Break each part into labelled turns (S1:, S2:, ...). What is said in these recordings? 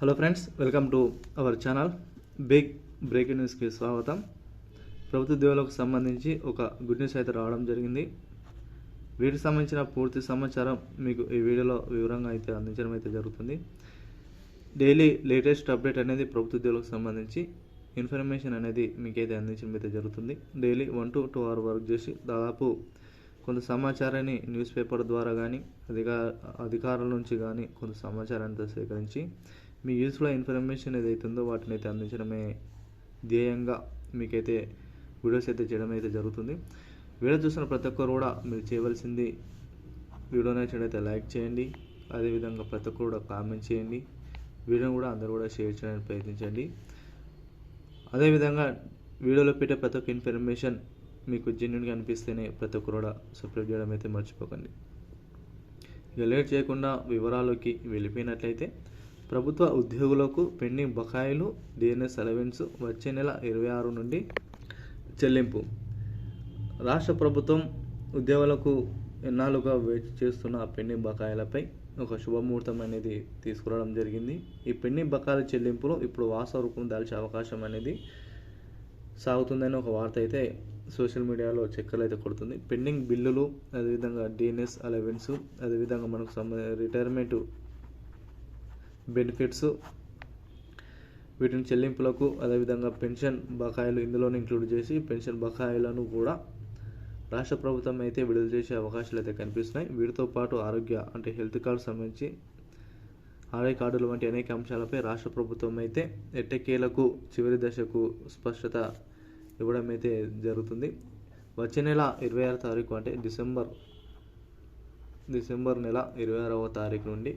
S1: Hello friends welcome to our channel big breaking న్యూస్కి స్వాగతం. ప్రభుత్వ ఉద్యోగులకు సంబంధించి ఒక గుడ్ న్యూస్ అయితే రావడం జరిగింది. వీటికి సంబంధించిన పూర్తి సమాచారం మీకు ఈ వీడియోలో వివరంగా అయితే అందించడం అయితే జరుగుతుంది. డైలీ లేటెస్ట్ అప్డేట్ అనేది ప్రభుత్వ ఉద్యోగులకు సంబంధించి ఇన్ఫర్మేషన్ అనేది మీకైతే అందించడం అయితే జరుగుతుంది. Daily one to two hour work చేసి దాదాపు కొంత సమాచారాన్ని న్యూస్ పేపర్ ద్వారా కానీ అధికార అధికారుల నుంచి కానీ కొంత సమాచారాన్ని సేకరించి మీ యూస్ఫుల్ ఇన్ఫర్మేషన్ ఏదైతే ఉందో వాటిని అయితే అందించడమే ధ్యేయంగా మీకైతే వీడియోస్ అయితే చేయడం అయితే జరుగుతుంది. వీడియో చూసిన ప్రతి ఒక్కరు కూడా మీరు చేయవలసింది వీడియో నచ్చినట్లయితే లైక్ చేయండి. అదేవిధంగా ప్రతి ఒక్కరు కూడా కామెంట్ చేయండి. వీడియోని కూడా అందరూ కూడా షేర్ చేయడానికి ప్రయత్నించండి. అదేవిధంగా వీడియోలో పెట్టే ప్రతి ఒక్క ఇన్ఫర్మేషన్ మీకు జెన్యున్గా అనిపిస్తేనే ప్రతి ఒక్కరు కూడా సపరేట్ చేయడం అయితే మర్చిపోకండి. ఇక లేట్ చేయకుండా వివరాల్లోకి వెళ్ళిపోయినట్లయితే ప్రభుత్వ ఉద్యోగులకు పెండింగ్ బకాయిలు డిఎన్ఎస్ అలవెన్స్ వచ్చే నెల ఇరవై ఆరు నుండి చెల్లింపు. రాష్ట్ర ప్రభుత్వం ఉద్యోగులకు ఎన్నాళ్ళుగా వేచి చేస్తున్న పెండింగ్ బకాయిలపై ఒక శుభముహూర్తం అనేది తీసుకురావడం జరిగింది. ఈ పెండింగ్ బకాయిల చెల్లింపులు ఇప్పుడు వాస్తవ రూపం దాల్చే అవకాశం అనేది సాగుతుందని ఒక వార్త అయితే సోషల్ మీడియాలో చక్కర్లు అయితే కొడుతుంది. పెండింగ్ బిల్లులు అదేవిధంగా డిఎన్ఎస్ అలవెన్స్ అదేవిధంగా మనకు సంబంధ రిటైర్మెంట్ బెనిఫిట్స్. వీటిని చెల్లింపులకు అదేవిధంగా పెన్షన్ బకాయిలు ఇందులోనే ఇంక్లూడ్ చేసి పెన్షన్ బకాయిలను కూడా రాష్ట్ర ప్రభుత్వం అయితే విడుదల చేసే అవకాశాలు అయితే కనిపిస్తున్నాయి. వీటితో పాటు ఆరోగ్య అంటే హెల్త్ కార్డు సంబంధించి ఆరోగ్య కార్డులు వంటి అనేక అంశాలపై రాష్ట్ర ప్రభుత్వం అయితే ఎట్టకేలకు చివరి దశకు స్పష్టత ఇవ్వడం అయితే జరుగుతుంది. వచ్చే నెల ఇరవై ఆరు తారీఖు అంటే డిసెంబర్ డిసెంబర్ నెల ఇరవై ఆరవ తారీఖు నుండి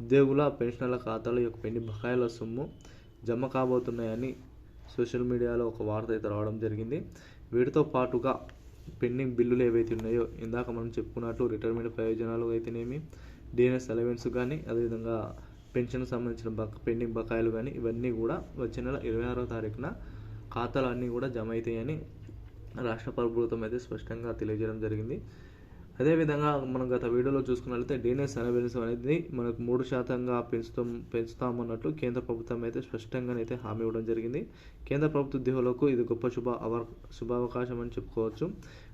S1: ఉద్యోగుల పెన్షనర్ల ఖాతాలో యొక్క పెండి బకాయిల సొమ్ము జమ కాబోతున్నాయని సోషల్ మీడియాలో ఒక వార్త అయితే రావడం జరిగింది. వీటితో పాటుగా పెండింగ్ బిల్లులు ఏవైతే ఉన్నాయో ఇందాక మనం చెప్పుకున్నట్టు రిటైర్మెంట్ ప్రయోజనాలు అయితేనేమి డిఎన్ఎస్ అలవెన్స్ కానీ అదేవిధంగా పెన్షన్ సంబంధించిన బక పెండింగ్ బకాయిలు కానీ ఇవన్నీ కూడా వచ్చే నెల ఇరవై ఆరో తారీఖున ఖాతాలు అన్నీ కూడా జమ అవుతాయని రాష్ట్ర ప్రభుత్వం అయితే స్పష్టంగా తెలియజేయడం జరిగింది. అదేవిధంగా మనం గత వీడియోలో చూసుకున్నట్లయితే డిఎన్ఎస్ అనబెన్స్ అనేది మనకు మూడు శాతంగా పెంచుతాం పెంచుతామన్నట్లు కేంద్ర ప్రభుత్వం అయితే స్పష్టంగానైతే హామీ ఇవ్వడం జరిగింది. కేంద్ర ప్రభుత్వ ఉద్యోగులకు ఇది గొప్ప శుభ అవ శుభావకాశం అని చెప్పుకోవచ్చు.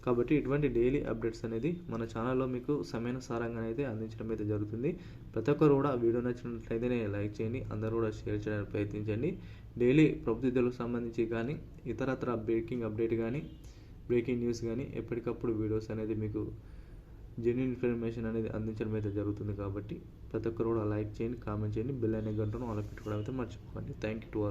S1: కాబట్టి ఇటువంటి డైలీ అప్డేట్స్ అనేది మన ఛానల్లో మీకు సమయన సారంగా అయితే అందించడం అయితే జరుగుతుంది. ప్రతి ఒక్కరు కూడా వీడియో నచ్చినట్లయితేనే లైక్ చేయండి అందరూ కూడా షేర్ చేయడానికి ప్రయత్నించండి. డైలీ ప్రభుత్వ ఉద్యోగులకు సంబంధించి కానీ ఇతరత్ర బ్రేకింగ్ అప్డేట్ కానీ బ్రేకింగ్ న్యూస్ కానీ ఎప్పటికప్పుడు వీడియోస్ అనేది మీకు జెన్యున్ ఇన్ఫర్మేషన్ అనేది అందించడం అయితే జరుగుతుంది కాబట్టి ప్రతి ఒక్కరు కూడా లైక్ చేయండి కామెంట్ చేయండి బెల్ అనే గంటను అలా పెట్టుకోవడం అయితే మర్చిపోకండి. Thank you to all